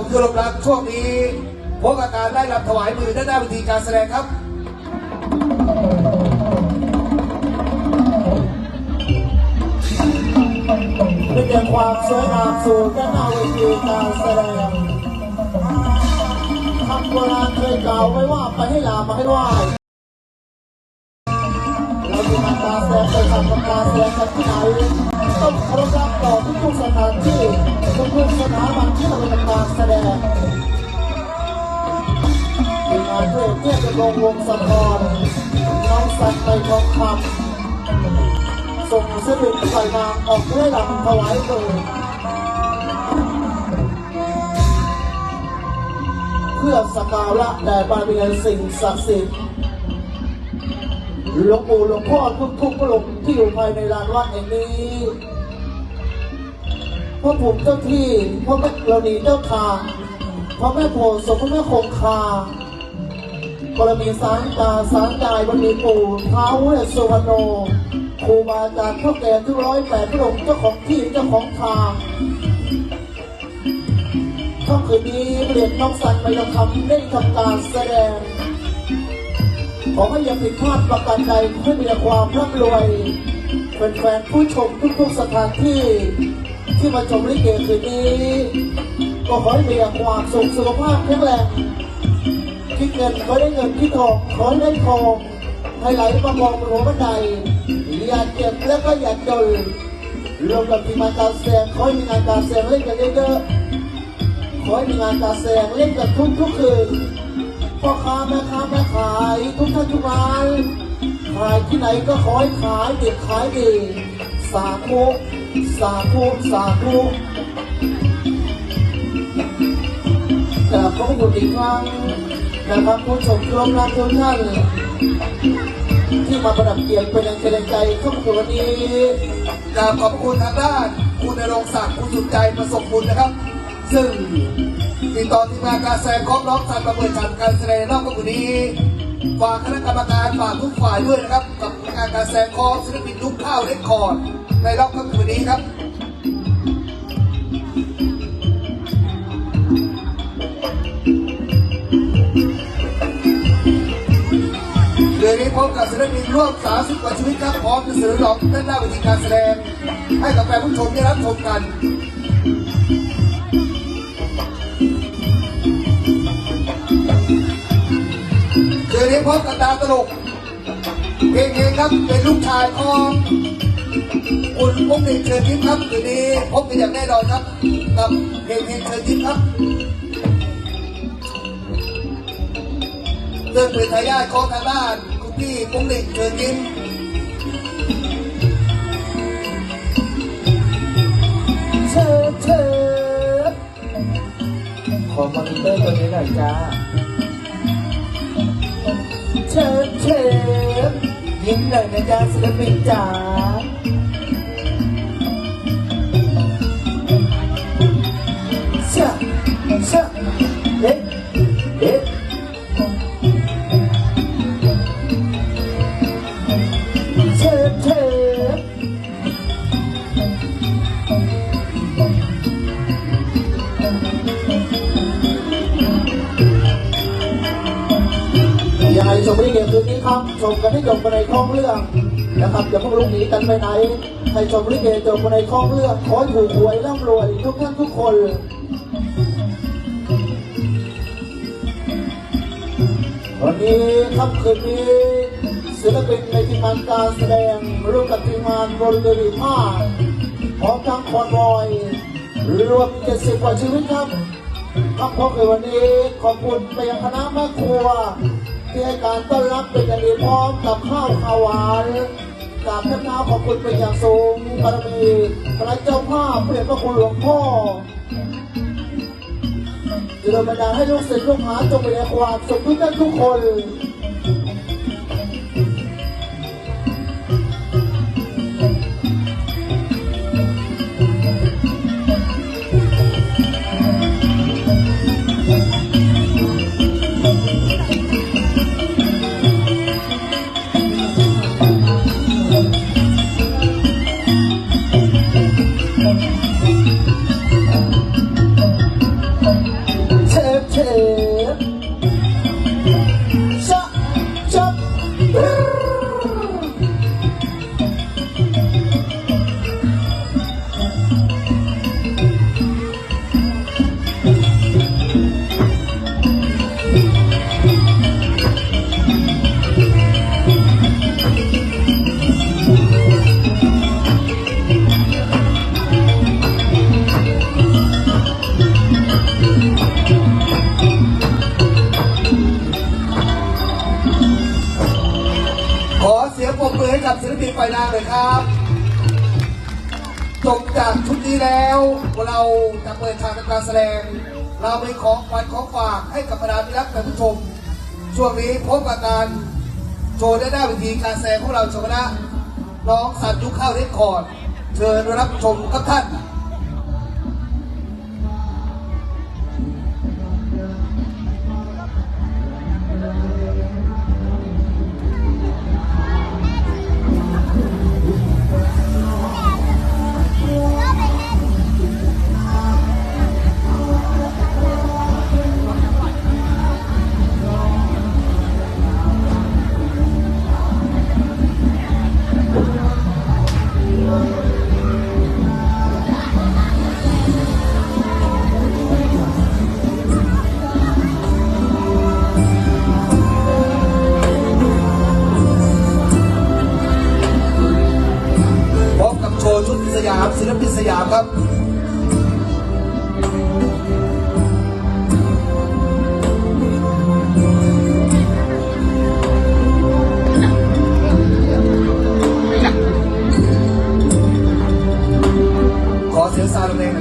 มที่เคารพรักช่วงนี้พบกับการไล่รับถวายมือด้านหน้าเวทีการแสดงครับเป็นแต่ความสวยงามสู่ด้านหน้าเวทีการแสดงคำโบราณเคยกล่าวไว้ว่าไปให้ลามาให้ไหว เราจะทำการแสดงไปทำการแสดงกันที่ไหนต้องเคารพรักต่อทุกๆสถานที่ทุกๆสถาบันที่เราทำการแสดงทีมงานเพื่อเทียบกับวงวงสะพอนน้องสัตว์ไปทองคำส่งเสด็จใส่นางออกเพื่อลำถวายเลยเพื่อสกการะแด่บารมีสิ่งศักดิ์สิทธิ์ หลวงปู่หลวงพ่อทุกทุกพระองค์ที่อยู่ภายในลานวัดแห่งนี้พระภูมิเจ้าที่พระแม่กรณีเจ้าทางพระแม่โพสมพระแม่คงคาบารมีสารตาสารกายบารมีปู่ท้าวเวสสุวรรณโนครูบาอาจารย์พ่อแก่ทุกร้อยแปดพระองค์เจ้าของที่เจ้าของทางค่ำคืนนี้เรียนน้องสันไปทำได้ทำการแสดง ขอให้อย่าผิดพลาดประการใดขอให้มีแต่ความร่ำรวยเป็นแฟนๆผู้ชมทุกๆสถานที่ ที่มาชมลิเกคืนนี้ ก็ขอให้มีแต่ความสุขสุขภาพแข็งแรงคิดเงินขอได้เงินคิดทองขอได้ทองให้ไหลมามองบนหัวบันไดอย่าเจ็บแล้วก็อย่าจนรวมกับทีมงานการแสดงขอให้มีงานการแสดงเล่นกันเยอะๆขอให้มีงานการแสดงเล่นกันทุกทุกๆคืน พ่อค้าแม่ค้าแม่ขายทุกท่านทุกรานขายที่ไหนก็ขอให้ขายเดีขายดีสาธุสาธุสาธุกราบขอบพระคุณอีกครั้งนะครับผู้ชมรวมรักทุกท่านที่มาประดับเกียรติเป็นแรงใจเข้ามาวันนี้กราบขอบคุณทางด้านคุณนรงศักดิ์คุณสุดใจประสบบุญนะครับ ซึ่ง ติดต่อทีมงานการแสดงของน้องสันประเมินฉันการแสดงนอกจากนี้ฝากคณะกรรมการฝากทุกฝ่ายด้วยนะครับ กับงานการแสดงของศิลปินทุกข้าวเรคคอร์ดในรอบค่ำคืนนี้ครับเดือนนี้พบกับศิลปินร่วม30กว่าชีวิตครับพร้อมจะเสนอดอกด้านหน้าเวทีการแสดง ให้กับแฟนผู้ชมได้รับชมกัน พบกับดาวตลกเพลงเองครับเป็นลูกชายของคุณปุ๊กเอกเชิญยิ้มครับเดือนนี้พบกันอย่างแน่นอนครับกับเพลงเองเชิญยิ้มครับซึ่งเป็นทายาทของทางด้านคุณพี่ปุ้งเด็กเชิญยิ้มเชิญเชิญขอมอนิเตอร์ตัวนี้หน่อยจ้า เชิญเชิญยิ้มหน่อยนะจ๊ะศิลปินจ๋า ยังไงชมลิเกคืนนี้ครับชมกันให้จบไปในท้องเรื่องนะครับอย่าเพิ่งลุกหนีกันไปไหนให้ชมลิเกจบไปในท้องเรื่องขอถูกหวยร่ำรวยทุกท่านทุกคนวันนี้ค่ำคืนนี้ศิลปินในทีมงานการแสดงร่วมกับทีมงานบริเวณผ้าพร้อมทั้งคอนบอยรวม70กว่าชีวิตครับครับพบในวันนี้ขอบคุณไปยังคณะแม่ครัว ที่ให้การต้อนรับเป็นอย่างดีพร้อมกับข้าวขาวหวานกราบท่านน้าขอบคุณเป็นอย่างสูงบารมีพระเจ้าภาพเปลี่ยนพระคุณหลวงพ่อจะโดนบันดาลให้ลูกศิษย์ลูกหาจงมีความสุขทุกท่านทุกคน เรามีของขวัญของฝากให้กับบรรดาที่รักท่านผู้ชม ช่วงนี้พบกับการโชว์ได้หน้าเวทีการแสดงของเราชมนะน้องสัตว์ยุคข้าวเรคคอร์ดเชิญรับชมกับท่าน Saturday.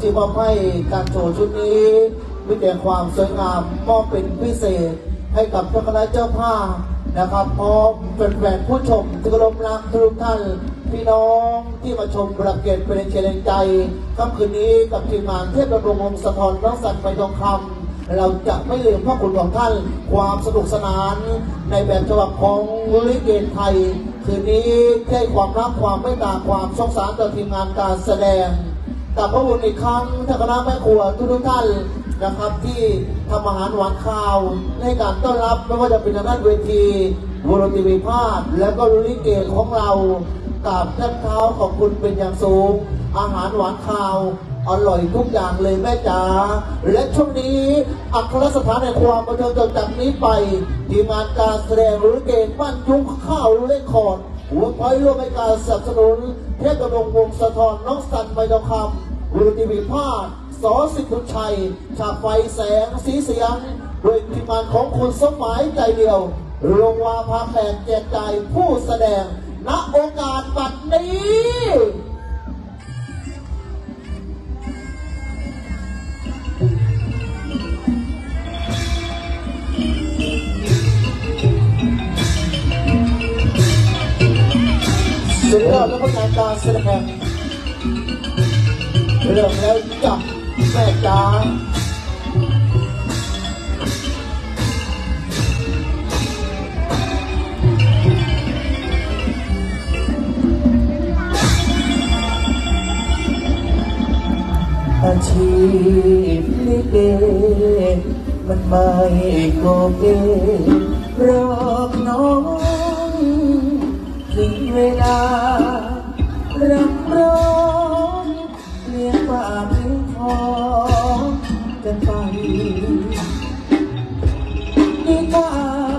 สียงปรบมือที่มอบให้การโชว์ชุดนี้มีแต่ความสวยงามมอบเป็นพิเศษให้กับเจ้าคณะเจ้าภาพนะครับพร้อมแฟนๆผู้ชมที่เคารพรักทุกท่าน พี่น้องที่มาชมประเกตเป็นเชียงใจค่ำคืนนี้กับทีมงานเทพดำรงวงศ์สะทอนน้องสันไปทองคำเราจะไม่ลืมพระคุณของท่านความสนุกสนานในแบบฉบับของลิเกไทย คืนนี้ให้ความรักความไม่ตาความสงสารต่อทีมงานการแสดง กับพระบุญอีกครั้งท่านคณะแม่ครัวทุกทุกท่านนะครับ ที่ทำอาหารหวานข้าวในการต้อนรับไม่ว่าจะเป็นทางด้านเวทีวรติวิพาสแล้วก็ลิเกของเรากับท่านเท้าขอบคุณเป็นอย่างสูง อาหารหวานข้าวอร่อยทุกอย่างเลยแม่จ๋าและช่วงนี้อัครสถานในความบันเทิงจากนี้ไปทีมงานการแสดงลิเกบ้านยุ้งข้าวเล่นคอร์ด หัวพอยร่วมในการสนับสนุน เทพดำรงวงสะทอนน้องสันใบดาวคำบุรติวิภาสสอสิทธุชัย ฉากไฟแสงสีเสียงโดยทีมงานของคุณสมหมายใจเดียวลงวาพาแขกแจกจ่ายผู้แสดงณโอกาสบัดนี้ สุดยอดและผลงานการแสดงเริ่มแล้วจับแม่จ๋าอาชีพลิเกมันไม่โกเกรอกน้อง เวลารำร้องเลี้ยงปากเลี้ยงคอกันไปดีกว่า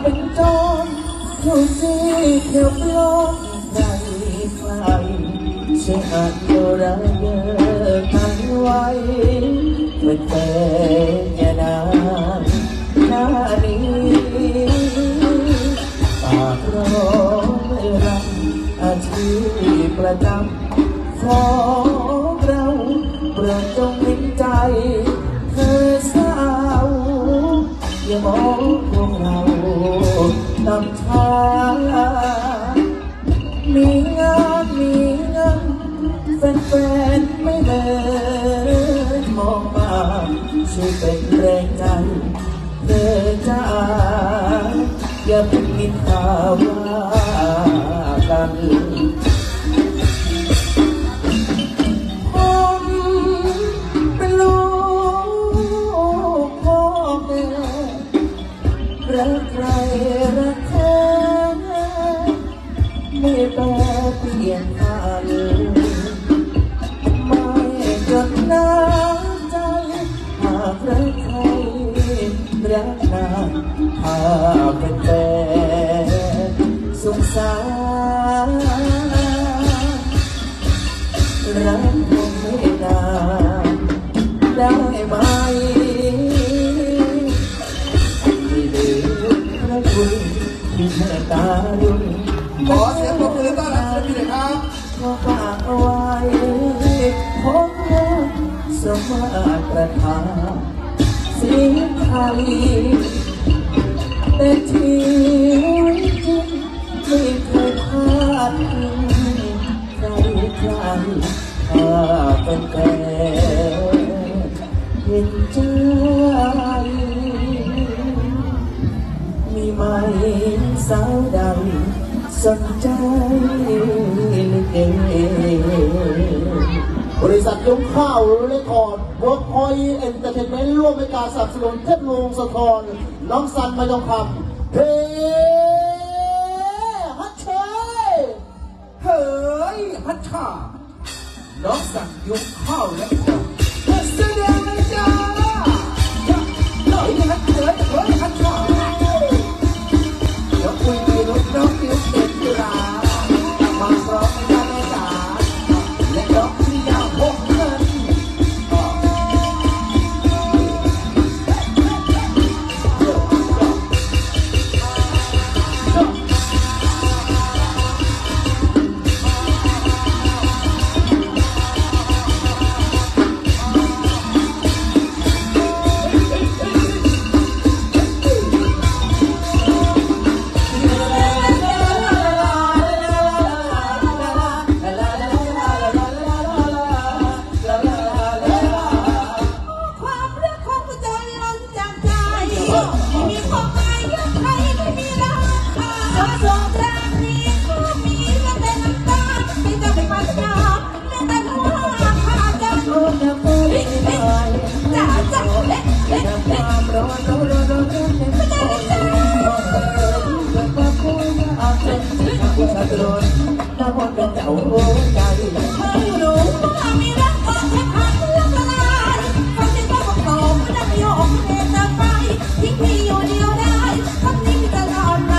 เป็นโจรอยู่ที่เที่ยวปล้นใครใครเสียอันโบราณเยอะทั้งไว้เป็นแฟน ประจำของเราเปลือกจงเห็นใจ เธอสาวอย่ามองพวกเราต่ำช้ามีงานมีเงินแฟนๆไม่เลินมองมาช่วยเป็นแรงใจเธอจ้าอย่าเพิ่งมินทาว่ากันากเป็นแฟนสงสารรักคงไม่นานได้ไหมที่เหลืมพระคุณที่เมตตาดุลขอเสียงปรบมือต้อนรับศิลปินหน่อยครับขอฝากเอาไว้ผมรักสมาตรฐานสิ่งไทย แต่ชีวิตจริงไม่เคยพลาดใครใครถ้าเป็นแฟนเห็นใจมีไหมสาวใดสนใจลิเกบริษัทยงข้าวเรคคอร์ดเวิร์กพอยต์เอนเตอร์เทนเมนต์ร่วมในการสนับสนุนเทพวงศ์สะทอน น้องสันมาทองคำเฮ้ฮัทเชยเฮ้ยพัชชาน้องสั่งยุกข้าวและของแสดงเลยจ้าเฮ้ยฮัทเฮ้ย ระโดดน้ำมันกะเจ้าโอ้ใจไม่รู้ว่ามีรักก็แค่พันเรื่องละลายฟังที่ต้องบอต่อไม่ได้โยกเมตตาไปทิ้งพี่อยู่เดียวได้คำนี้มีตลไป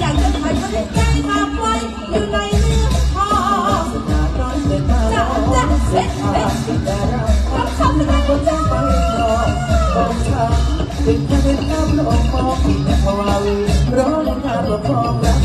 อยากจะไปก็ได้ใจมาไว้อยู่ในเนื้อคอจับจับเซ็ตเซ็ตคำคำเป็นคนจับไปรอต้องทำถึงจะเป็นน้ำละมองที่จะพอเราร้อนน้ำลมมองเรา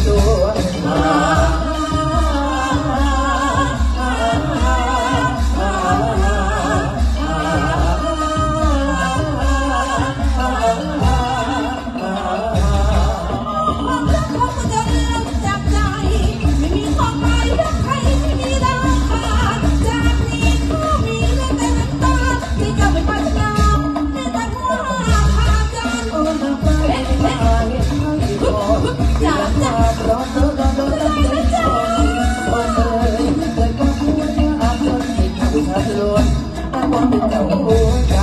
ผู้ชายล้